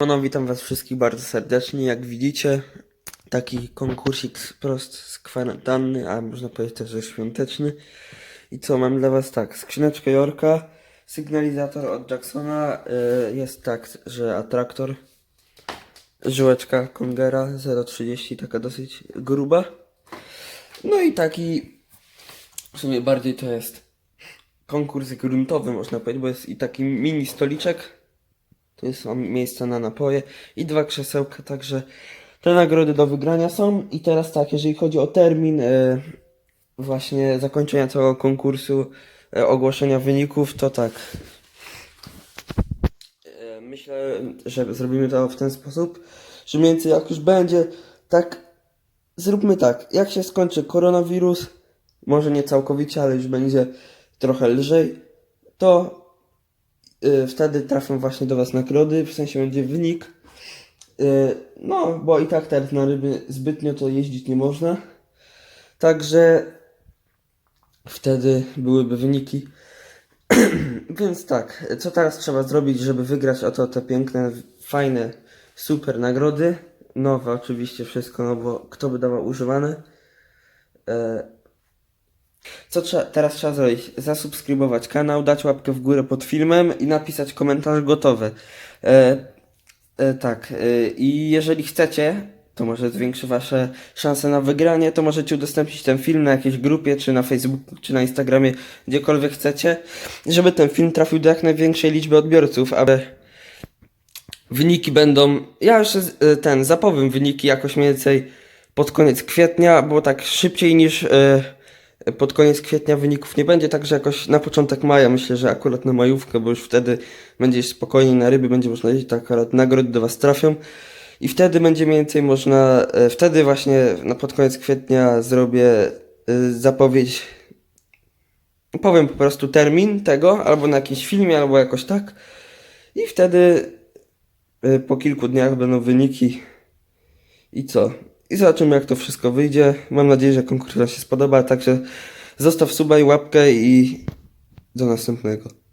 No, witam was wszystkich bardzo serdecznie. Jak widzicie, taki konkursik prost z kwarantanny, a można powiedzieć też, że świąteczny. I co, mam dla was tak, skrzyneczkę Jorka, sygnalizator od Jacksona, y, jest tak, że atraktor, żyłeczka Kongera 0,30, taka dosyć gruba. No i taki, w sumie bardziej to jest konkurs gruntowy, można powiedzieć, bo jest i taki mini stoliczek, to są miejsca na napoje i dwa krzesełka, także te nagrody do wygrania są. I teraz tak, jeżeli chodzi o termin e, właśnie zakończenia całego konkursu, e, ogłoszenia wyników, to tak. E, myślę, że zrobimy to w ten sposób, że mniej więcej jak już będzie, tak zróbmy tak, jak się skończy koronawirus, może nie całkowicie, ale już będzie trochę lżej, to wtedy trafią właśnie do Was nagrody, w sensie będzie wynik. Y, no, bo i tak teraz na ryby zbytnio to jeździć nie można. Także wtedy byłyby wyniki. Więc tak, co teraz trzeba zrobić, żeby wygrać oto te piękne, fajne, super nagrody? Nowe oczywiście wszystko, no bo kto by dawał używane? Co trzeba, teraz trzeba zrobić? Zasubskrybować kanał, dać łapkę w górę pod filmem i napisać komentarz gotowy. E, e, tak, e, i jeżeli chcecie, to może zwiększy wasze szanse na wygranie, to możecie udostępnić ten film na jakiejś grupie, czy na Facebooku, czy na Instagramie, gdziekolwiek chcecie, żeby ten film trafił do jak największej liczby odbiorców, aby wyniki będą, ja już e, ten, zapowiem wyniki jakoś mniej więcej pod koniec kwietnia, bo tak szybciej niż e, pod koniec kwietnia wyników nie będzie, także jakoś na początek maja, myślę, że akurat na majówkę, bo już wtedy będzie spokojniej na ryby, będzie można jeździć, tak akurat nagrody do Was trafią. I wtedy będzie mniej więcej można, e, wtedy właśnie na pod koniec kwietnia zrobię e, zapowiedź, powiem po prostu termin tego, albo na jakimś filmie, albo jakoś tak. I wtedy e, po kilku dniach będą wyniki i co? I zobaczymy jak to wszystko wyjdzie. Mam nadzieję, że konkurs się spodoba, także zostaw suba i łapkę i do następnego.